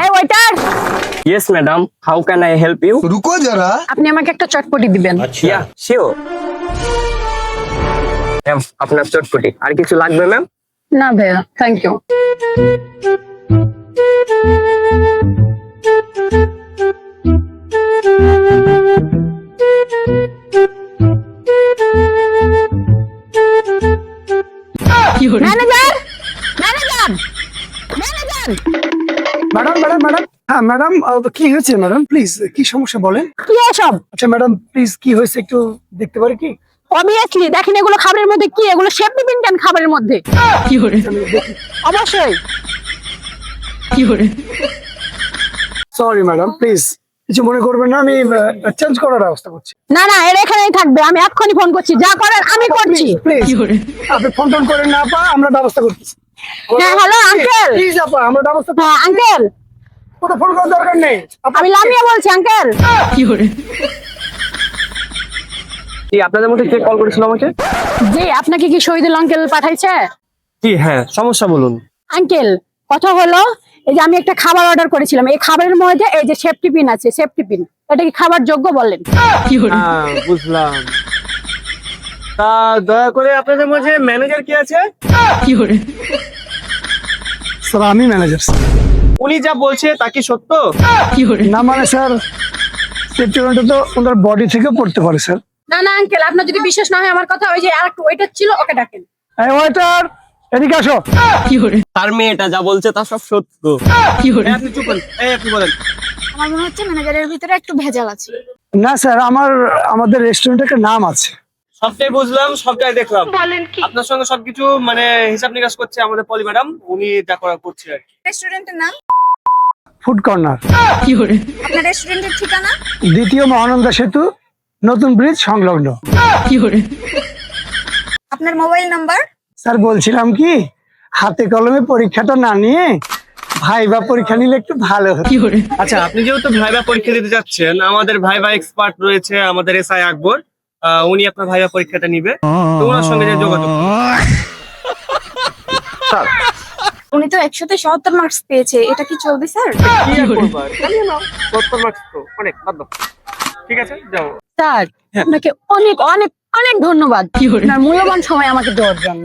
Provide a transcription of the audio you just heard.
এই waiter yes madam how can I help you রুকো জরা আপনি আমাকে একটা চটপটি দিবেন আচ্ছা শিওর ম্যাম আপনার চটপটি আর কিছু লাগবে ম্যাম না ভাইয়া thank you manager madam! Madam madam হ্যাঁ ম্যাডাম কি হয়েছে ম্যাডাম? প্লিজ কি সমস্যা বলেন? কি এসব আচ্ছা ম্যাডাম প্লিজ কি হয়েছে একটু দেখতে পারি কি? অবভিয়াসলি দেখেন এগুলো খাবারের মধ্যে কি? এগুলো শেপ দিবেন কেন খাবারের মধ্যে? আমি দেখি অবশ্যই। Sorry madam please. কিছু মনে করবেন না আমি চেঞ্জ করার ব্যবস্থা করছি। না না এর এখানেই থাকবে। আমি এক্ষুনি ফোন করছি। যা করার আমি করছি। প্লিজ আপনি ফোন টোন করেন না আপা আমরা ব্যবস্থা করতেছি। হ্যাঁ হ্যালো আঙ্কেল প্লিজ আপা আমরা ব্যবস্থা হ্যাঁ আঙ্কেল কোনো ফোন করার দরকার নেই। আমি লামিয়া বলছি আঙ্কেল কি আপনাদের মধ্যে কে কল করেছিল আমাকে? জি আপনাকে কি শহীদুল আঙ্কেল পাঠাইছে? কি হ্যাঁ সমস্যা বলুন। আঙ্কেল কথা হলো এই যে আমি একটা খাবার অর্ডার করেছিলাম এই খাবারের মধ্যে এই যে সেফটি পিন আছে সেফটি পিন এটা কি খাবার যোগ্য বলেন হ্যাঁ বুঝলাম। তা দয়া করে আপনাদের মধ্যে ম্যানেজার কি আছে? স্যার আমি ম্যানেজার উনি যা বলছে তা কি সত্য? না মানে স্যার সেফটি তো ওনার বডি থেকে পড়তে পারে স্যার না না আঙ্কেল আপনার যদি বিশ্বাস না হয় আমার কথা ওই যে আর একটা ওয়েটার ছিল ওকে ডাকেন। এই ওয়েটার এদিকে আসো। তার মেয়েটা যা বলছে তা সব সত্য। এই, আপনি চুপ করুন। এই, আপনি বলেন। আমার মনে হচ্ছে ম্যানেজারের ভিতরে একটু ভেজাল আছে। না স্যার আমার আমাদের রেস্টুরেন্টের একটা নাম আছে। সবটাই বুঝলাম সবটাই দেখলাম। আপনার সঙ্গে সবকিছু মানে হিসাব নিকাশ করছে আমাদের পলি ম্যাডাম উনি যা করা করছে আর কি। রেস্টুরেন্টের নাম? Food corner. আপনার রেস্টুরেন্টের ঠিকানা? দ্বিতীয় মহানন্দা সেতু নতুন ব্রিজ সংলগ্ন। আপনার মোবাইল নাম্বার? স্যার বলছিলাম কি হাতে কলমে পরীক্ষাটা না নিয়ে ভাই বা পরীক্ষা নিলে একটু ভালো আচ্ছা আপনি যেহেতু ভাইবা পরীক্ষা দিতে যাচ্ছেন আমাদের ভাইবা এক্সপার্ট রয়েছে আমাদের এসআই আকবর। আহ, উনি আপনার ভাইয়া পরীক্ষাটা নিবে। তো ওনার সঙ্গে যে যোগাযোগ। স্যার। উনি তো একশোতে সত্তর মার্কস পেয়েছে। এটা কি চলবে স্যার? কি আর করব? আর? চালিয়ে নাও। সত্তর মার্কস তো, অনেক, বাদ দাও। ঠিক আছে যাও। স্যার আপনাকে অনেক অনেক অনেক ধন্যবাদ। আপনার মূল্যবান সময় আমাকে দেওয়ার জন্য।